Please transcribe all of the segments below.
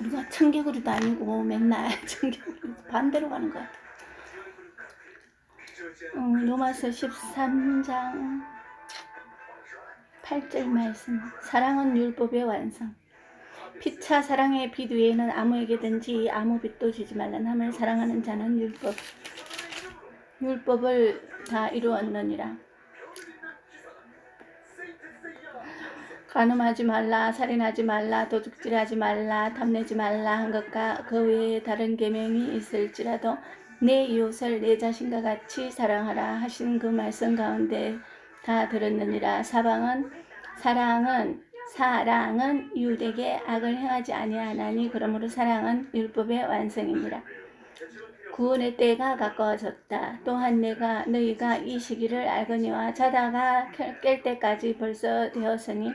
우리가 청개구리도 아니고 맨날 청개구리 반대로 가는 것 같아. 음, 로마서 13장 8절 말씀. 사랑은 율법의 완성. 피차 사랑의 빛 위에는 아무에게든지 아무 빛도 주지 말라. 남을 사랑하는 자는 율법. 율법을 다 이루었느니라. 간음하지 말라, 살인하지 말라, 도둑질하지 말라, 탐내지 말라 한 것과 그 외에 다른 계명이 있을지라도 내 이웃을 내 자신과 같이 사랑하라 하신 그 말씀 가운데 다 들었느니라. 사방은 사랑은 사랑은 이웃에게 악을 행하지 아니하나니 그러므로 사랑은 율법의 완성이니라. 구원의 때가 가까워졌다. 또한 내가 너희가 이 시기를 알거니와 자다가 깰 때까지 벌써 되었으니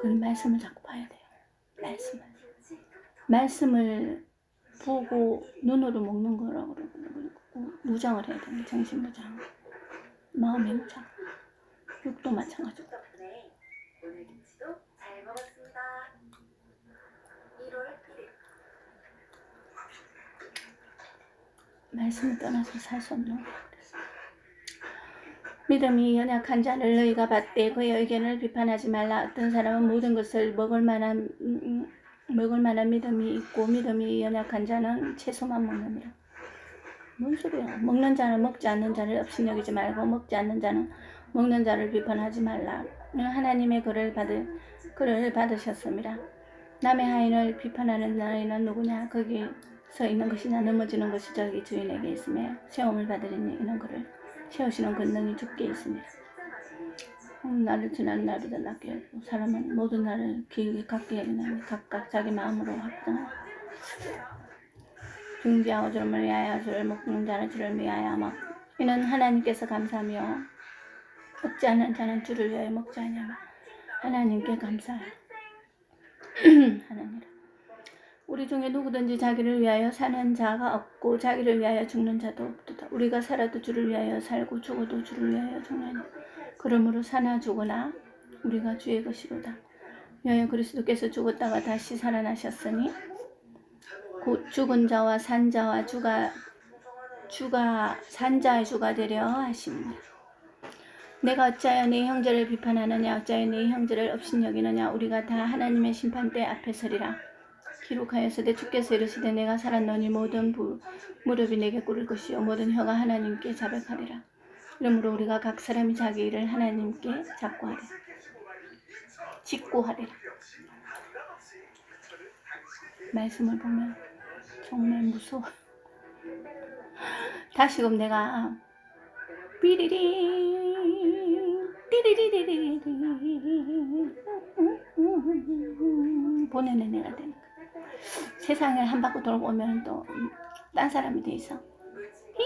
그 말씀을 자꾸 봐야 돼요. 말씀을. 말씀을 보고 눈으로 먹는 거라고 그러고 무장을 해야 돼요. 정신 무장. 마음의 무장. 육도 마찬가지고. 덕분에 오늘 김치도 잘 먹었습니다. 1월 1일 말씀을 떠나서 살 수 없는 거예요. 믿음이 연약한 자를 너희가 받되 그의 의견을 비판하지 말라. 어떤 사람은 모든 것을 먹을 만한 음, 음, 먹을 만한 믿음이 있고 믿음이 연약한 자는 채소만 먹느니라. 뭔 소리야? 먹는 자는 먹지 않는 자를 업신여기지 말고 먹지 않는 자는 먹는 자를 비판하지 말라. 하나님의 글을 받을 글을 받으셨습니다. 남의 하인을 비판하는 너희는 누구냐? 거기 서 있는 것이나 넘어지는 것이 저기 주인에게 있으며 세움을 받으리니 이는 그를 세우시는 권능이 주께 있습니다. 음, 나를 지난 날보다 낫게 하고 사람은 모든 날을 길게 갖게 하리나니 각각 자기 마음으로 합당하라. 중지하고 주름을 위하여 주를 먹는 자는 주를 위하여 먹 이는 하나님께서 감사하며 먹지 않는 자는 주를 위하여 먹지 아니하며 하나님께 감사하라. 하나님이라. 우리 중에 누구든지 자기를 위하여 사는 자가 없고 자기를 위하여 죽는 자도 없도다. 우리가 살아도 주를 위하여 살고 죽어도 주를 위하여 죽나니. 그러므로 사나 죽으나 우리가 주의 것이로다. 위하여 그리스도께서 죽었다가 다시 살아나셨으니 곧 죽은 자와 산 자와 주가 주가 산 자의 주가 되려 하십니다. 내가 어찌하여 네 형제를 비판하느냐 어찌하여 네 형제를 업신여기느냐 우리가 다 하나님의 심판대 앞에 서리라. 기록하였으되 주께서 이르시되 내가 살았노니 모든 부, 무릎이 내게 꿇을 것이요 모든 혀가 하나님께 자백하리라. 이러므로 우리가 각 사람이 자기 일을 하나님께 작고하리라. 직고하리라. 말씀을 보면 정말 무서워. 다시금 내가 삐리리 띠리리리리리 보내는 애가 되는 거야. 세상을 한 바퀴 돌고 오면 또 딴 사람이 돼 있어. 히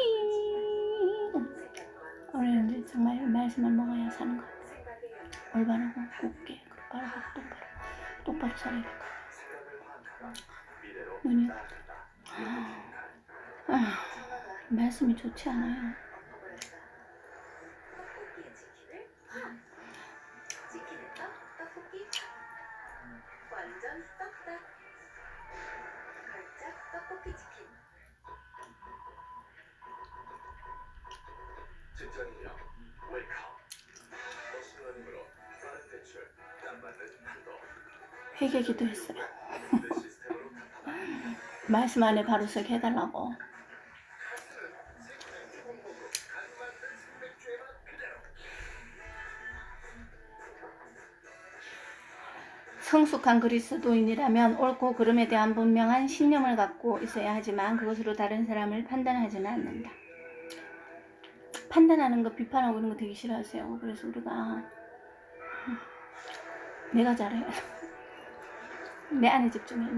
우리는 이제 정말 말씀을 먹어야 사는 것 같아. 올바르고 곱게 바르고 똑바로 똑바로 살아야 될것 같아. 눈이 아, 말씀이 좋지 않아요. 완전 걸작 떡볶이 치킨. 직장인이야 웨이크업 머신러닝으로 빠른 대출 땀 맞는 한도. 회개 기도 했어요. 내 시스템으로 탓하다. 말씀 안에 바로 서게 해달라고. 성숙한 그리스도인이라면 옳고 그름에 대한 분명한 신념을 갖고 있어야 하지만 그것으로 다른 사람을 판단하지는 않는다. 판단하는 거 비판하고 그런 거 되게 싫어하세요. 그래서 우리가 내가 잘해. 내 안에 집중해.